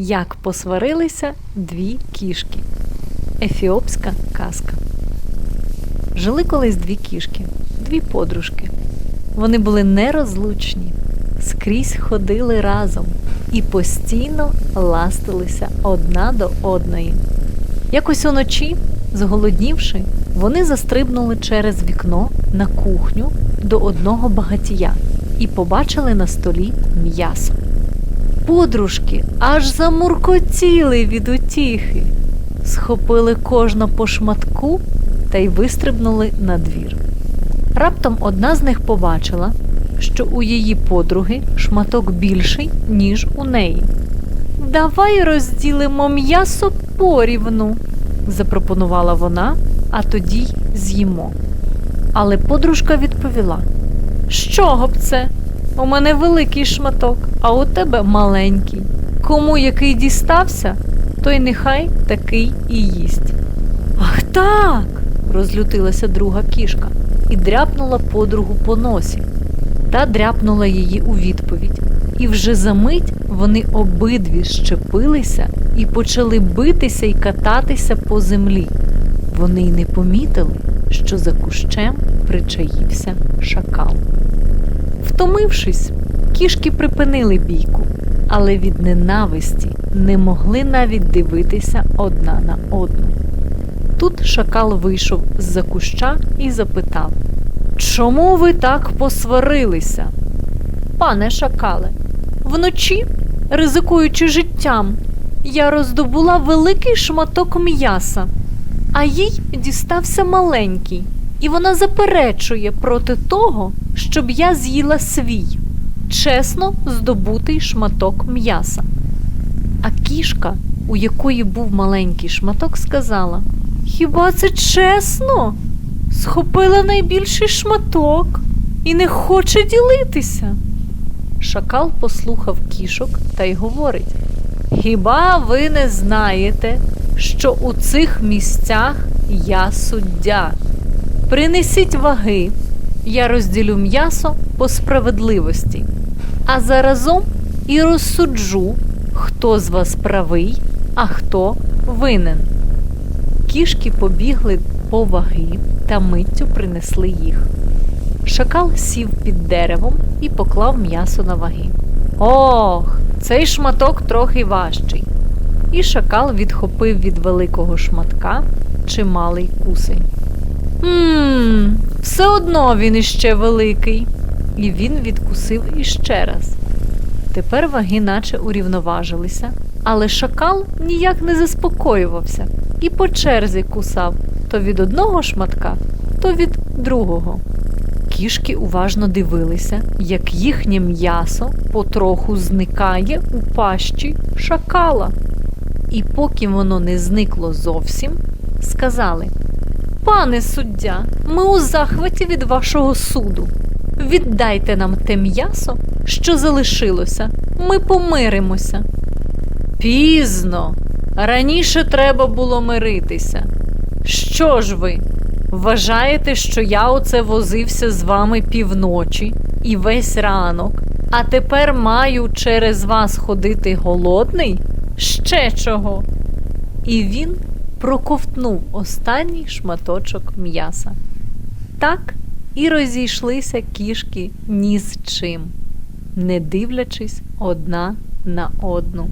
Як посварилися дві кішки. Ефіопська казка. Жили колись дві кішки, дві подружки. Вони були нерозлучні, скрізь ходили разом і постійно ластилися одна до одної. Якось уночі, зголоднівши, вони застрибнули через вікно на кухню до одного багатія і побачили на столі м'ясо. Подружки аж замуркотіли від утіхи, схопили кожна по шматку та й вистрибнули на двір. Раптом одна з них побачила, що у її подруги шматок більший, ніж у неї. Давай розділимо м'ясо порівну, запропонувала вона, а тоді й з'їмо. Але подружка відповіла: З чого б це? У мене великий шматок, а у тебе маленький. Кому який дістався, той нехай такий і їсть. Ах так. розлютилася друга кішка і дряпнула подругу по носі. Та дряпнула її у відповідь. І вже за мить вони обидві щепилися і почали битися і кататися по землі. Вони й не помітили, що за кущем причаївся шакал. Втомившись, кішки припинили бійку, але від ненависті не могли навіть дивитися одна на одну. Тут шакал вийшов з-за куща і запитав Чому ви так посварилися? Пане шакале, вночі, ризикуючи життям, я роздобула великий шматок м'яса, а їй дістався маленький, і вона заперечує проти того, щоб я з'їла свій, чесно здобутий шматок м'яса. А кішка, у якої був маленький шматок, сказала Хіба це чесно? Схопила найбільший шматок і не хоче ділитися. Шакал послухав кішок та й говорить Хіба ви не знаєте, що у цих місцях я суддя? Принесіть ваги, я розділю м'ясо по справедливості, а заразом і розсуджу, хто з вас правий, а хто винен. Кішки побігли по ваги та миттю принесли їх. Шакал сів під деревом і поклав м'ясо на ваги. Ох, цей шматок трохи важчий. І шакал відхопив від великого шматка чималий кусень. Ммм, все одно він іще великий. І він відкусив іще раз. Тепер ваги наче урівноважилися, але шакал ніяк не заспокоювався і по черзі кусав то від одного шматка, то від другого. Кішки уважно дивилися, як їхнє м'ясо потроху зникає у пащі шакала. І поки воно не зникло зовсім, сказали Пане суддя, ми у захваті від вашого суду. Віддайте нам те м'ясо, що залишилося, ми помиримося. Пізно. Раніше треба було миритися. Що ж ви? Вважаєте, що я оце возився з вами півночі і весь ранок, а тепер маю через вас ходити голодний? Ще чого? І він проковтнув останній шматочок м'яса. Так і розійшлися кішки ні з чим, не дивлячись одна на одну.